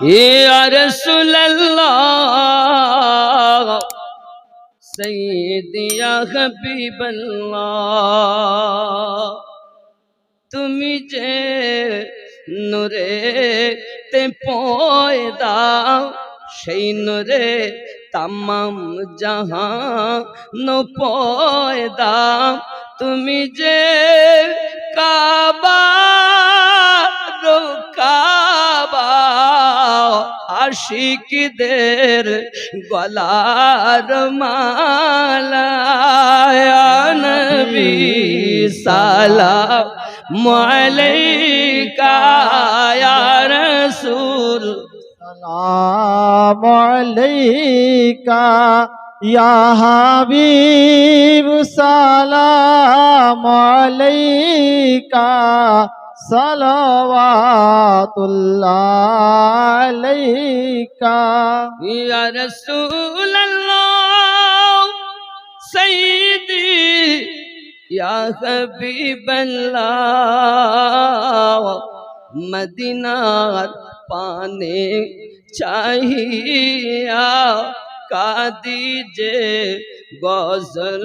ইয়া রাসূলুল্লাহ সাইয়্যিদি ইয়া হাবিবাল্লাহ, তুমি যে নূরে তে পয়দা সেই নূরে তামাম জাহান পয়দা তুমি যে কাবা আশিকদের গলার মালা ইয়া নবী সালাম আলাইকা ইয়া রাসূল। সালাম আলাইকা ইয়া হাবিব, সালাম আলাইকা ইয়া রাসূলুল্লাহ সাইয়্যিদি ইয়া হাবিবাল্লাহ মদিনার পানে চাহিয়া কাদি যে গজল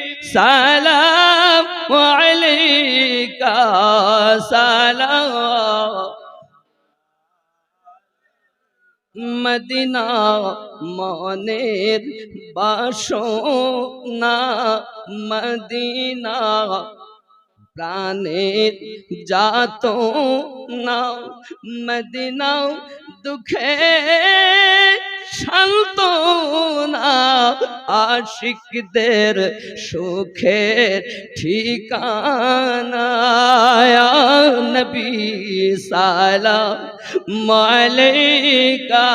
সালাম আলাইকা সালাম। মদিনা মনের বাসনা মদিনা প্রাণের যাত না মদিনা দুঃখে সান্তনা আশিকদের সুখের ঠিকানা নবী সালা মালিকা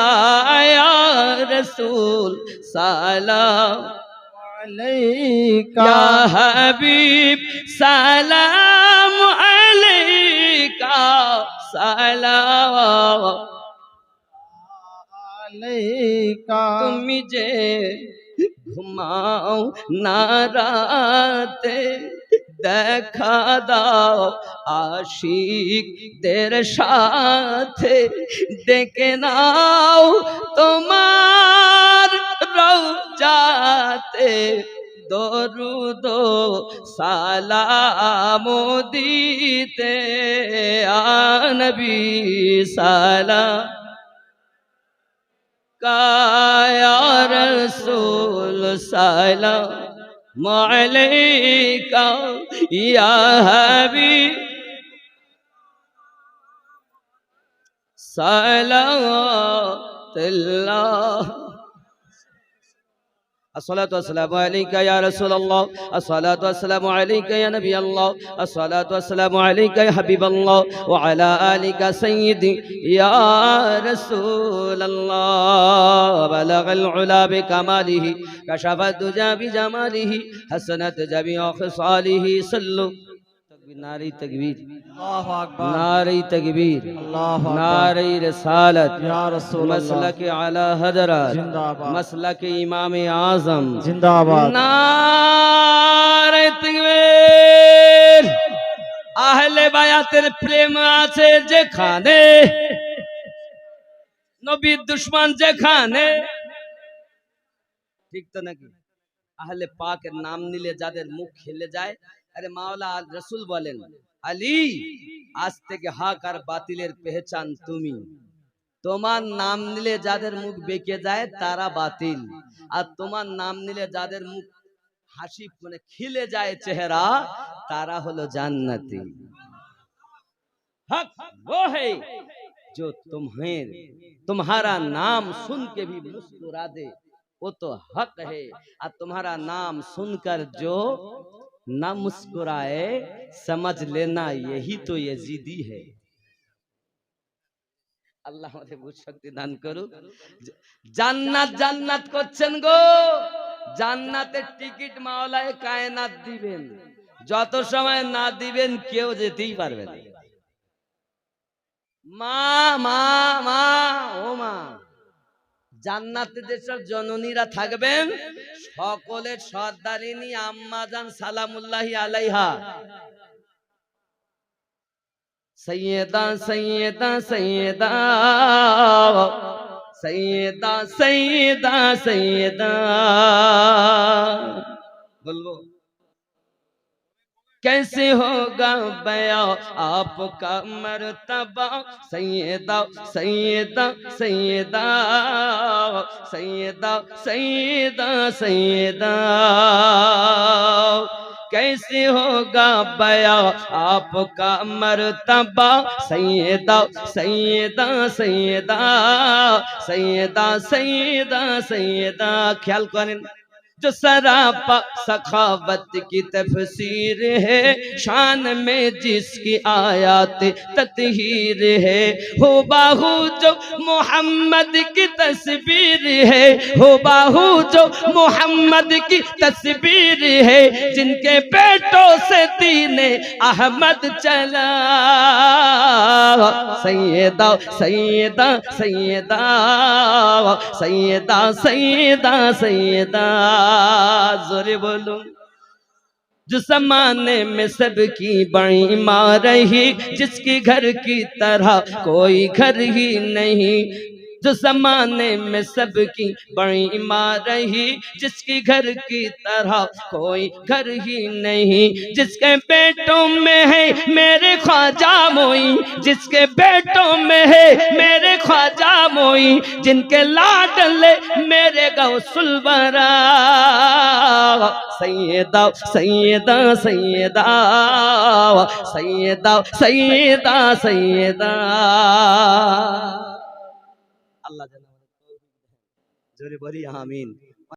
রসুল সালা আলাইকা হাবিব সালাম আলাইকা সালাম। আলাইকা। তুমি যে ঘুমাও না রাতে, দেখা দাও আশিকদের সাথে ডেকে নাও তোমার রৌজাতে দরুদ সালাম দিতে আনবি সালাম। রসুল সালাম আলাইকা ইয়া হাবিব। সালাওয়াতুল্লাহ الصلاة والسلام عليك يا رسول الله. الصلاة والسلام عليك يا نبي الله. الصلاة والسلام عليك يا حبيب الله. وعلى آلك سيدي يا رسول الله. بلغ العلا بكماله كشف الدجى بجماله حسنت جميع خصاله. صلوا ناري تكبير আল্লাহু আকবার ناري تكبير আল্লাহু আকবার ناري رسالت ইয়া রাসূলুল্লাহ مسلك على حضرات জিন্দাবাদ مسلك امام اعظم জিন্দাবাদ নারে তাকবীর আহলে বায়াতের প্রেম আছে যেখানে নবীর দুশ্মন যেখানে ঠিক তো নাকি আহলে পাকের নাম নিলে যাদের মুখ খেলে যায় আরে মাওলা আল রসুল বলেন আলী আজ থেকে হক আর বাতিলের পেহচান তুমি তোমার নাম নিলে যাদের মুখ বেঁকে যায় তারা বাতিল আর তোমার নাম নিলে যাদের মুখ হাসি মানে খিলে যায় চেহারা তারা হলো জান্নাতি हक वो है जो तुम्हें तुम्हारा नाम सुन के भी मुस्कुरा दे वो तो हक है और तुम्हारा नाम सुनकर जो न मुस्कुराए समझ लेना यही तो यजीदी है আল্লাহ আমাদের বুঝ শক্তি দান করুক জান্নাত জান্নাত করছেন গো জান্নাতের টিকিট মাওলায় কায়নাত দিবেন যত সময় না দিবেন কেউ যেতেই পারবে না মা মা মা ও মা জান্নাতে জননীরা থাকবেন, সকলের সর্দারিনী আম্মা আম্মাজান সালামুল্লাহি আলাইহা। সৈয়দা সৈয়দা সৈয়দা সৈয়দা সৈয়দা সৈয়দা। বলব کیسے ہوگا بیا؟ آپ کا مرتبہ سیدہ سیدہ سیدہ سیدہ سیدہ سیدہ۔ کیسے ہوگا بیاں آپ کا مرتبہ سیدہ سیدہ سیدہ سیدہ سیدہ سیدہ۔ خیال کریں۔ جو سراپا سخاوت کی تفسیر ہے، شان میں جس کی آیات تطہیر ہے۔ ہو باہو جو محمد کی تصویر ہے، ہو باہو جو محمد کی تصویر ہے۔ جن کے بیٹوں سے دین احمد چلا۔ سیدہ سیدہ سیدہ سیدہ سیدہ سیدہ۔ زوری بولوں جو زمانے میں سب کی بڑی ماں رہی، جس کی گھر کی طرح کوئی گھر ہی نہیں۔ تو زمانے میں سب کی بڑی ماں رہی، جس کی گھر کی طرح کوئی گھر ہی نہیں۔ جس کے بیٹوں میں ہے میرے خواجہ موئی، جس کے بیٹوں میں ہے میرے خواجہ موئی، جن کے لاڈلے میرے غوث سلورا سیدہ سیدہ سیدہ سیدہ سیدہ سیدہ۔ আল্লাহ যেন আমাদের। জোরে বলি আমিন